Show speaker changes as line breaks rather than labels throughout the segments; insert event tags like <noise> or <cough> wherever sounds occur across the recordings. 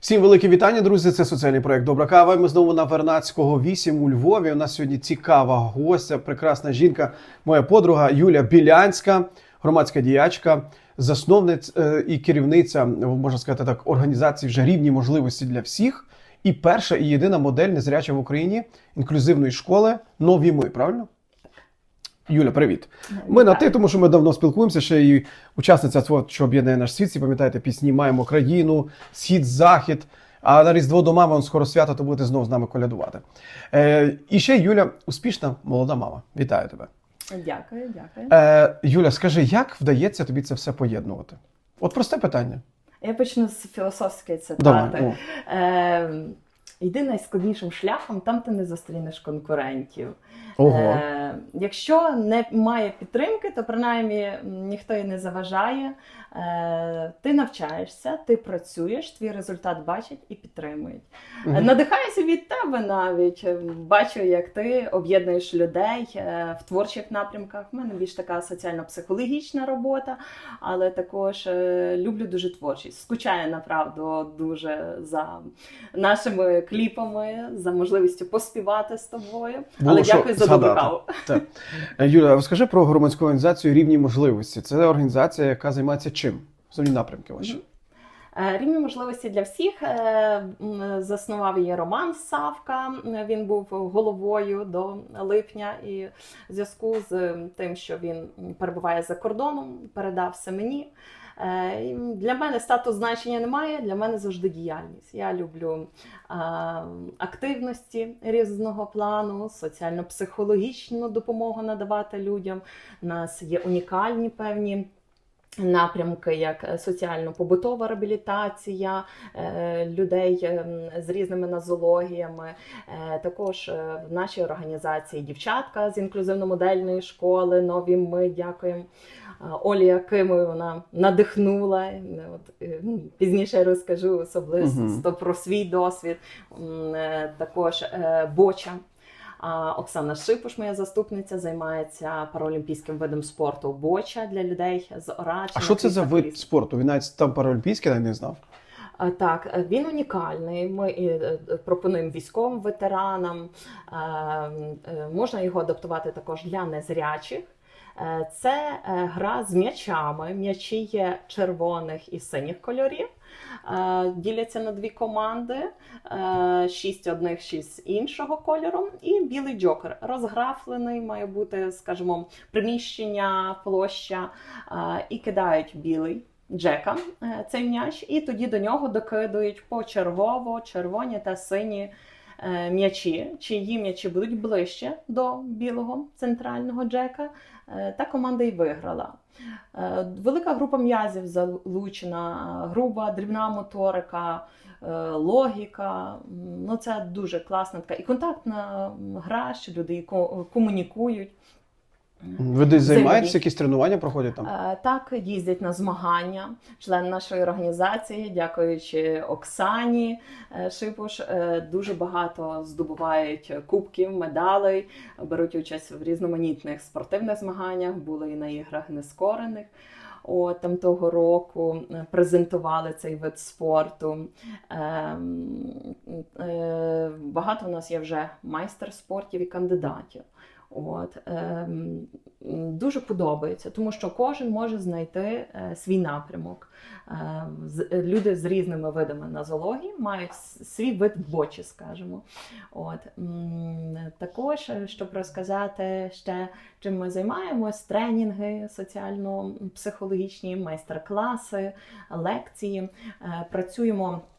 Всім велике вітання, друзі. Це соціальний проект Добра кава. Ми знову на Вернадського 8 у Львові. У нас сьогодні цікава гостя, прекрасна жінка, моя подруга Юля Білянська, громадська діячка, засновниця і керівниця, можна сказати так, організації вже рівні можливості для всіх. І перша і єдина модель незряча в Україні інклюзивної школи Нові ми. Правильно? Юля, привіт. Ми на ти, тому що ми давно спілкуємося. Ще і учасниця що об'єднує наш світ. Всі пам'ятаєте пісні Маємо країну, схід, захід. А на Різдво до мами, он скоро свято, то будете знову з нами колядувати. Е, і ще Юля, успішна молода мама. Вітаю тебе.
Дякую, дякую.
Е, Юля, скажи, як вдається тобі це все поєднувати? От просте питання.
Я почну з філософської
Давай.
цитати. Е, Йди найскладнішим шляхом, там ти не зустрінеш конкурентів.
Ого.
Е, якщо не має підтримки, то принаймні ніхто і не заважає. Е, ти навчаєшся, ти працюєш, твій результат бачать і підтримують.
Мгм.
Надихаюся від тебе навіть. Бачу, як ти об'єднуєш людей е, в творчих напрямках. У мене більш така соціально-психологічна робота, але також е, люблю дуже творчість. Скучаю направду дуже за нашими кліпами, за можливістю поспівати з тобою.
Було
але
що
дякую за добру каву.
Е, Юля, розкажи про громадську організацію рівні можливості. Це організація, яка займається чим? Основні напрямки ваші.
Е, Рівні можливості для всіх е, заснував її Роман Савка. Він був головою до липня, і в зв'язку з тим, що він перебуває за кордоном, передав все мені. Е, Для мене статус значення немає. Для мене завжди діяльність. Я люблю активності різного плану, соціально-психологічну допомогу надавати людям. У нас є унікальні певні. Напрямки, як е, соціально-побутова реабілітація е, людей з різними нозологіями. Також в нашій організації дівчатка з інклюзивно-модельної школи. Нові ми дякуємо. Е, Олі Якимою вона надихнула. Е, От, е, ну, пізніше розкажу особисто про свій досвід. Е, Також Боча. Оксана Шипуш, моя заступниця, займається паралімпійським видом спорту боча для людей з орачем.
А що це за вид спорту? Він навіть там паралімпійський, я не знав.
Так, він унікальний. Ми пропонуємо військовим ветеранам. Можна його адаптувати також для незрячих. Е, Це е, гра з м'ячами. М'ячі є червоних і синіх кольорів. Е, Діляться на дві команди: шість одних, шість іншого кольору. І білий джокер розграфлений, має бути, скажімо, приміщення, площа, і кидають білий. Джека цей м'яч, і тоді до нього докидують почергово червоні та сині м'ячі. Чиї м'ячі будуть ближче до білого центрального Джека, та команда й виграла. Е, Велика група м'язів залучена, груба, дрібна моторика, е, логіка. Ну, це дуже класна така і контактна гра, що люди ко- комунікують.
Ви десь займаєтесь, якісь тренування проходять там?
Е, Так, їздять на змагання. Член нашої організації, дякуючи Оксані е, Шипуш, е, дуже багато здобувають кубків, медалей, беруть участь в різноманітних спортивних змаганнях, були і на іграх нескорених. От, там того року е, презентували цей вид спорту. Ем, е, Багато у нас є вже майстер спортів і кандидатів. От, ем, дуже подобається, тому що кожен може знайти е, свій напрямок. Е, е, люди з різними видами нозології мають свій вид бочі, скажімо. От, також, е, щоб розказати ще, чим ми займаємось, тренінги соціально-психологічні, майстер-класи, лекції. Е, Працюємо е,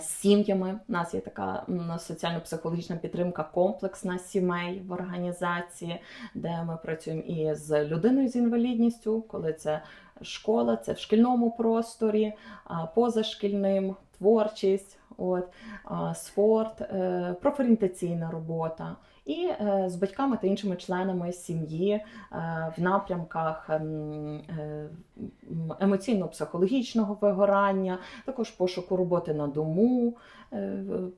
з сім'ями. У нас є така соціально-психологічна підтримка комплексна сімей в організації, де ми працюємо і з людиною з інвалідністю, коли це школа, це в шкільному просторі, позашкільним, творчість, от, спорт, е, профорієнтаційна робота. І е, з батьками та іншими членами сім'ї е, в напрямках ем, е, емоційно-психологічного вигорання, також пошуку роботи на дому,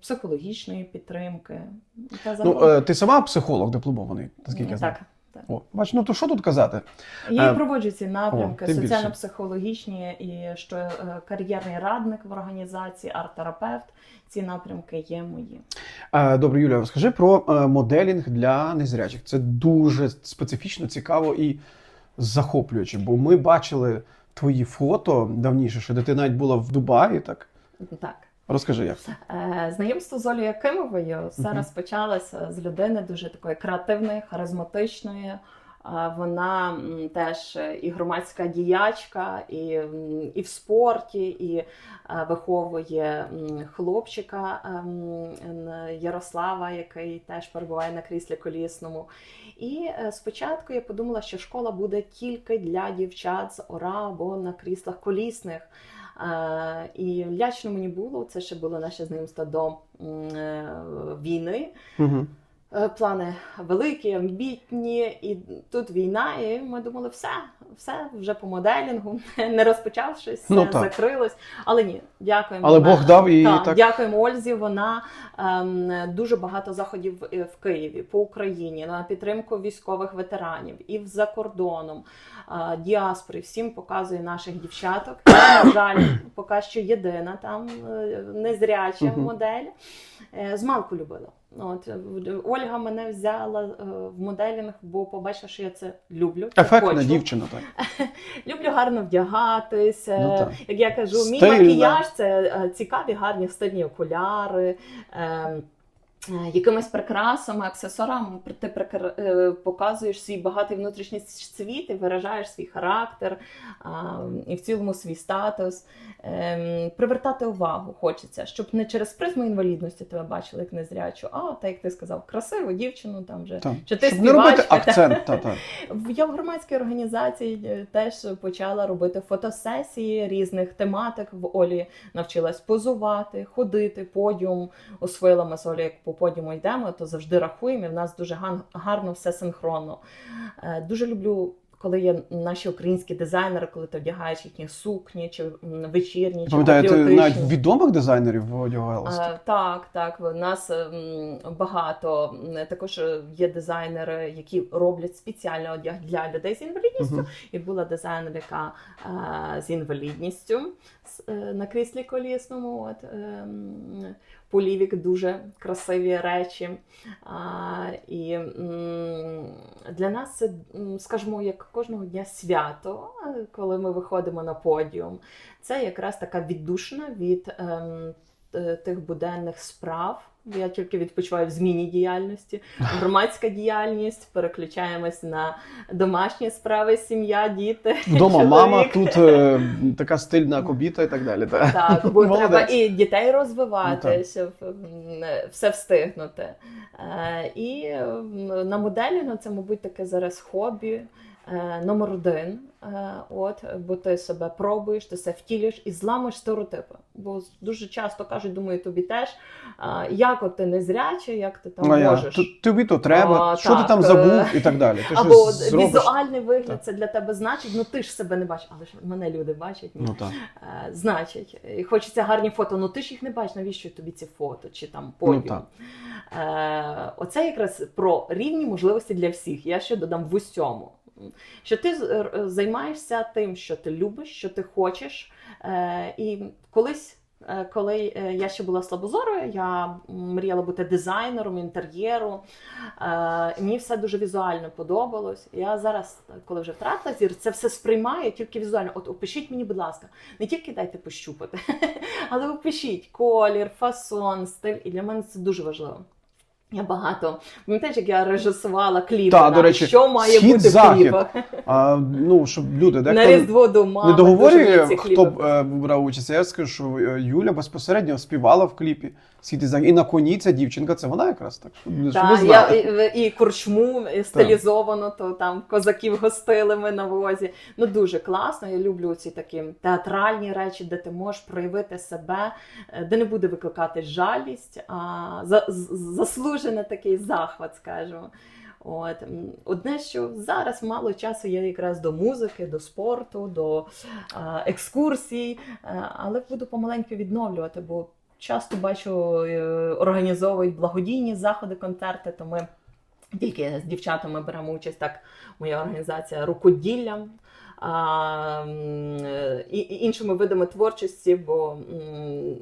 психологічної підтримки. Та
Ну, ти сама психолог дипломований, наскільки я знаю?
так,
О, бач, ну то що тут казати?
Я
Е,
проводжу ці напрямки:
тим більше.
соціально-психологічні і що е, кар'єрний радник в організації, арт-терапевт. Ці напрямки є мої.
Е, Добре, Юля, розкажи про е, моделінг для незрячих. Це дуже специфічно, цікаво і захоплююче, бо ми бачили твої фото давніше, що де ти навіть була в Дубаї. Так
Так.
Розкажи, як це.
Е, Знайомство з Олею Якимовою все
Мгм.
розпочалося з людини дуже такої креативної, харизматичної. Е, Вона теж і громадська діячка, і, і в спорті, і е, виховує хлопчика Ярослава, який теж перебуває на кріслі колісному. І спочатку я подумала, що школа буде тільки для дівчат з ора або на кріслах колісних. Е, І лячно мені було, це ще було наше знайомство до е, війни.
Угу.
Е, Плани великі, амбітні, і тут війна, і ми думали, все, все вже по моделінгу, <laughs> не розпочавшись,
Ну, так.
закрилось. Але ні, дякуємо.
Але Бог дав і
так,
так.
Дякуємо Ользі. Вона ем, дуже багато заходів е, в Києві по Україні на підтримку військових ветеранів і за кордоном. е, Діаспори всім показує наших дівчаток. Я, <coughs> на жаль, поки що єдина там е, незряча
Мгм.
модель. Е, З малку любила. От е, Ольга мене взяла е, в моделінг, бо побачила, що я це люблю.
Ефектна
хочу.
дівчина, так. <laughs>
Люблю гарно вдягатись. е,
Ну, так.
Як я кажу, мій макіяж це е, цікаві, гарні стильні окуляри. Е, Якимись прикрасами, аксесуарами ти прикр- е, показуєш свій багатий внутрішній світ і виражаєш свій характер і в цілому свій статус. Ем, Привертати увагу хочеться, щоб не через призму інвалідності тебе бачили як незрячу, а так як ти сказав, красиву дівчину там вже.
так.
Чи ти
Щоб не робити
та-
акцент. Та, та. <laughs>
Я в громадській організації е, теж почала робити фотосесії різних тематик. В Олі навчилась позувати, ходити, подіум освоїла ми з Олі, як по подіуму йдемо, то завжди рахуємо. і В нас дуже гарно все синхронно. Е, Дуже люблю. Коли є наші українські дизайнери, коли ти вдягаєш їхні сукні, чи вечірні, чи
Пам'ятаю, ти навіть відомих дизайнерів одягалася.
Е, Так, так. В нас ем, багато також є дизайнери, які роблять спеціальний одяг для людей з інвалідністю.
Мгм.
І була дизайнерка е, з інвалідністю на кріслі колісному. От, ем, Полівік дуже красиві речі. І для нас це, скажімо, як кожного дня свято, коли ми виходимо на подіум. Це якраз така віддушна від ем, тих буденних справ. Я тільки відпочиваю в зміні діяльності, громадська діяльність, переключаємось на домашні справи, сім'я, діти.
Вдома мама, тут е, така стильна кобіта і так далі. Та.
Так, бо
Молодець.
треба і дітей
Ну,
щоб все встигнути. Е, І на моделі ну, це, мабуть, таке зараз хобі. е, Номер один, Е, от, бо ти себе пробуєш, ти себе втілюєш і зламуєш стереотипи. Бо дуже часто кажуть, думаю, тобі теж, а, як от ти незрячий, як ти там
Ну, я,
можеш.
«Т- тобі то треба,
А,
що ти там
е,
забув і так далі. Ти
Або
зробиш.
візуальний вигляд
Так.
це для тебе значить, ну ти ж себе не бачиш, але ж мене люди бачать.
Ну так.
Е, Значить, і хочеться гарні фото, ну ти ж їх не бачиш, навіщо тобі ці фото чи там
Ну, так.
Е, Оце якраз про рівні можливості для всіх. Я ще додам в усьому. Що ти займаєшся тим, що ти любиш, що ти хочеш. І колись. Е, Коли е, я ще була слабозорою, я мріяла бути дизайнером інтер'єру. Е, Мені все дуже візуально подобалось. Я зараз, коли вже втратила зір, це все сприймаю тільки візуально. От опишіть мені, будь ласка, не тільки дайте пощупати, <laughs> але опишіть колір, фасон, стиль. І для мене це дуже важливо. Я багато пам'ятаєш, як я режисувала кліпи,
Та,
на
до речі,
що має бути в кліпах.
А, ну, щоб люди,
На Різдво до мами.
не договорює, хто б е, брав участь. Я скажу, що е, Юля безпосередньо співала в кліпі. «Схід і захід». І на коні ця дівчинка, це вона якраз так. Щоб, щоб
я і, і курчму і стилізовано, то там козаків гостили ми на возі. Ну дуже класно. Я люблю ці такі театральні речі, де ти можеш проявити себе, е, де не буде викликати жалість, а за, з- заслужений такий захват, скажімо. От одне, що зараз мало часу є якраз до музики, до спорту, до а, екскурсій, е, але буду помаленьку відновлювати, бо часто бачу, е, організовують благодійні заходи, концерти, то ми Тільки з дівчатами беремо участь так. Моя організація рукоділлям. А, і, і іншими видами творчості, бо м,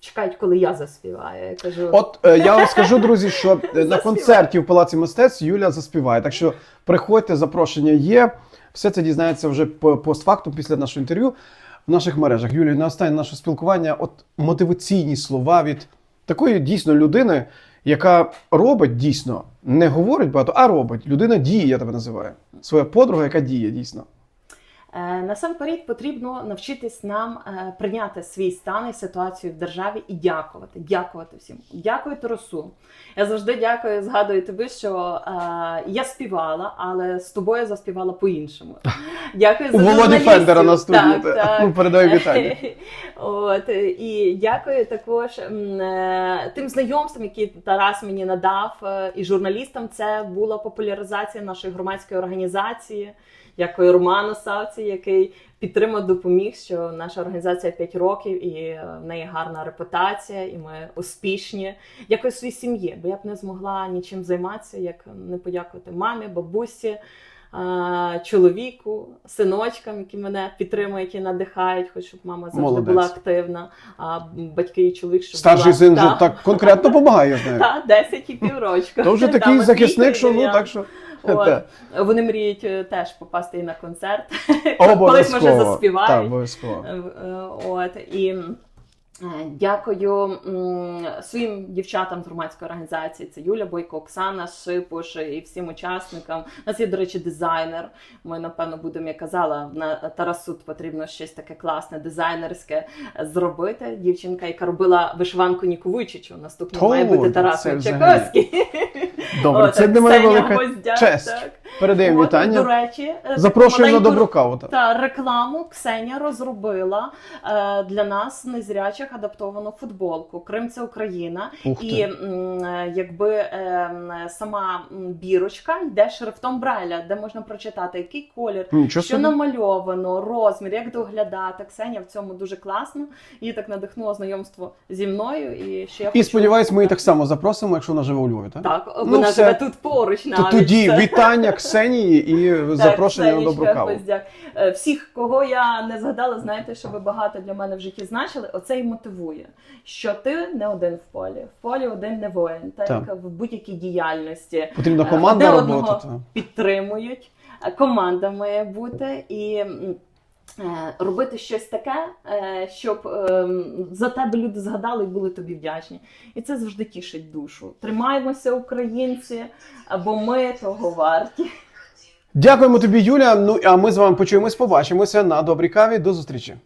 чекають, коли я заспіваю. Я кажу,
От е, я вам скажу, друзі, що е, на концерті в Палаці мистецтв Юля заспіває. Так що приходьте, запрошення є. Все це дізнається вже по- постфактум після нашого інтерв'ю в наших мережах. Юлія, на останнє наше спілкування, от мотиваційні слова від такої дійсно людини, яка робить дійсно, не говорить багато, а робить. Людина діє, я тебе називаю. Своя подруга, яка діє дійсно.
Е, Насамперед потрібно навчитись нам е, прийняти свій стан і ситуацію в державі і дякувати. Дякувати всім. Дякую Тарасу. Я завжди дякую, згадую тобі, що е, я співала, але з тобою заспівала по-іншому. <laughs> Дякую за
Володі
журналістів.
Фендера на студії.
Так, так.
Передаю вітання. <laughs>
От і дякую також е, тим знайомствам, які Тарас мені надав, і журналістам. Це була популяризація нашої громадської організації. Дякую Роману Савці, який підтримав, допоміг, що наша організація 5 років і е, в неї гарна репутація, і ми успішні. Дякую своїй сім'ї, бо я б не змогла нічим займатися, як не подякувати мамі, бабусі. Чоловіку, синочкам, які мене підтримують і надихають, хоч щоб мама завжди
Молодець.
була активна, а батьки і чоловік, щоб
Старший
була,
син вже так конкретно допомагає, я знаю. <laughs>
та, 10 і піврочка.
То вже такий захисник, що ну так що.
От. Вони мріють е, теж попасти і на концерт. Колись може
Так,
заспівають.
обов'язково.
Е, е, От і дякую своїм дівчатам з громадської організації. Це Юля Бойко, Оксана Шипуш і всім учасникам. У нас є, до речі, дизайнер. Ми напевно будемо, я казала, на Тарасу потрібно щось таке класне, дизайнерське зробити. Дівчинка, яка робила вишиванку Ніку Вуйчичу. Наступний
То,
має бути Тарас
взагалі.
Чайковський. <laughs>
Добре,
От,
це для мене велика честь.
так.
Передаємо
От, До
вітання.
речі, е,
Запрошую на добру каву. та
рекламу Ксенія розробила е, для нас незрячих адаптовану футболку. Крим це Україна.
Ух.
І е, якби е, сама бірочка йде шрифтом Брайля, де можна прочитати, який колір.
Нічого
Що
собі.
намальовано, розмір, як доглядати. Ксенія в цьому дуже класно. Її так надихнуло знайомство зі мною. І ще я
І
хочу-
сподіваюсь, ми її так само запросимо, якщо вона живе у Львові, так?
Так,
Ну,
вона
все.
живе тут поруч
То
навіть.
тоді вітання Ксенії і
Так,
запрошення на добру каву.
Е, Всіх, кого я не згадала, знаєте, що ви багато для мене в житті значили. Оце і мотивує, що ти не один в полі. В полі один не воїн. Так,
Так.
в будь-якій діяльності
Потрібна
Е,
команда роботи.
одного
та.
підтримують. Е, Команда має бути і. е, Робити щось таке, щоб за тебе люди згадали і були тобі вдячні. І це завжди тішить душу. Тримаємося, українці, бо ми того варті.
Дякуємо тобі, Юля. Ну а ми з вами почуємось, побачимося на добрій каві. До зустрічі.